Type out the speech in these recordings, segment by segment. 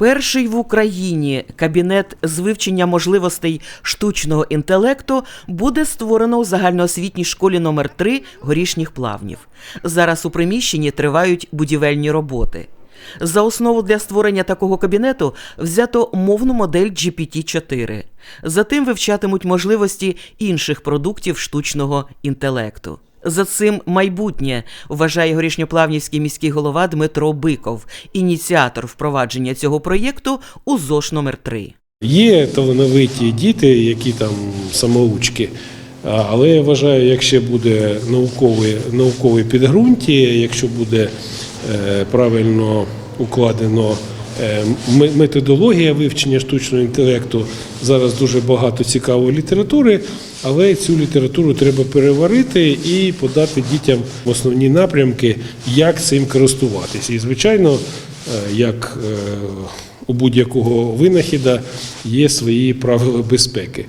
Перший в Україні кабінет з вивчення можливостей штучного інтелекту буде створено у загальноосвітній школі номер 3 горішніх плавнів. Зараз у приміщенні тривають будівельні роботи. За основу для створення такого кабінету взято мовну модель GPT-4. Затим вивчатимуть можливості інших продуктів штучного інтелекту. За цим майбутнє вважає горішньоплавнівський міський голова Дмитро Биков, ініціатор впровадження цього проєкту у ЗОШ номер 3 Є талановиті діти, які там самоучки. Але я вважаю, якщо буде наукове, наукове підґрунтя, якщо буде правильно укладено методологія вивчення штучного інтелекту, зараз дуже багато цікавої літератури, але цю літературу треба переварити і подати дітям основні напрямки, як цим користуватися. І, звичайно, е, як е, у будь-якого винахіда є свої правила безпеки.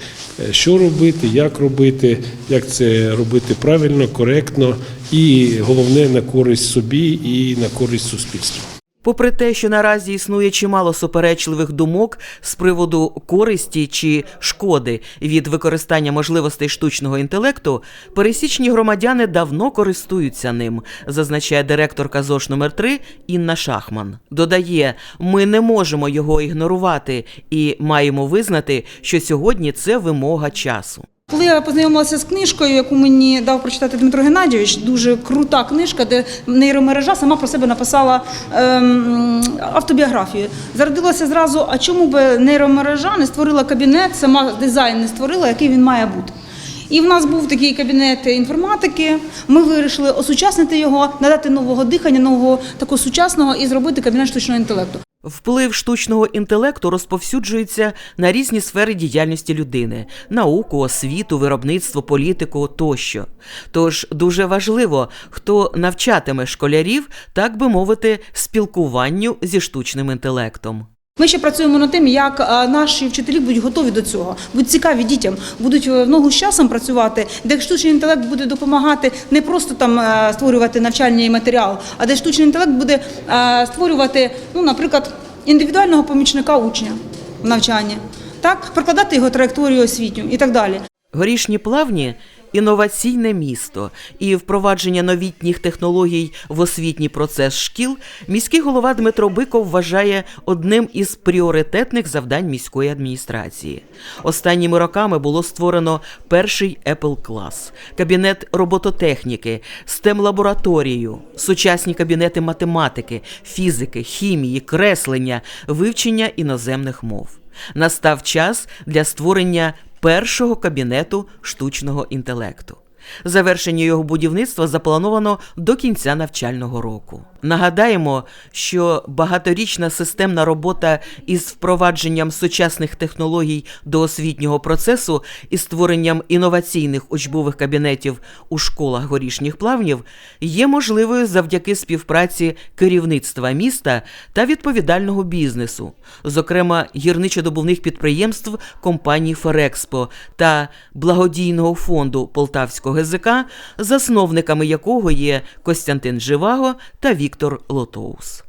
Е, Що робити, як робити, як це робити правильно, коректно і головне на користь собі і на користь суспільству. Попри те, що наразі існує чимало суперечливих думок з приводу користі чи шкоди від використання можливостей штучного інтелекту, пересічні громадяни давно користуються ним, зазначає директорка ЗОШ номер 3 Інна Шахман. Додає, ми не можемо його ігнорувати і маємо визнати, що сьогодні це вимога часу. Коли я познайомилася з книжкою, яку мені дав прочитати Дмитро Геннадійович, дуже крута книжка, де нейромережа сама про себе написала ем, автобіографію. Зародилося зразу, а чому б нейромережа не створила кабінет, сама дизайн не створила, який він має бути. І в нас був такий кабінет інформатики. Ми вирішили осучаснити його, надати нового дихання, нового такого сучасного і зробити кабінет штучного інтелекту. Вплив штучного інтелекту розповсюджується на різні сфери діяльності людини: науку, освіту, виробництво, політику тощо. Тож дуже важливо, хто навчатиме школярів, так би мовити, спілкуванню зі штучним інтелектом. Ми ще працюємо над тим, як наші вчителі будуть готові до цього, будуть цікаві дітям, будуть е, в ногу з часом працювати, де штучний інтелект буде допомагати не просто там е, створювати навчальний матеріал, а де штучний інтелект буде е, створювати, ну, наприклад, індивідуального помічника учня в навчанні, так, прокладати його траєкторію освітню і так далі. Горішні плавні інноваційне місто і впровадження новітніх технологій в освітній процес шкіл міський голова Дмитро Биков вважає одним із пріоритетних завдань міської адміністрації. Останніми роками було створено перший Apple клас, кабінет робототехніки, STEM-лабораторію, сучасні кабінети математики, фізики, хімії, креслення, вивчення іноземних мов. Настав час для створення першого кабінету штучного інтелекту. Завершення його будівництва заплановано до кінця навчального року. Нагадаємо, що багаторічна системна робота із впровадженням сучасних технологій до освітнього процесу і створенням інноваційних учбових кабінетів у школах горішніх плавнів є можливою завдяки співпраці керівництва міста та відповідального бізнесу, зокрема гірничодобувних підприємств компанії Ферекспо та благодійного фонду Полтавського ГЗК, засновниками якого є Костянтин Живаго та Віктор Лотоус.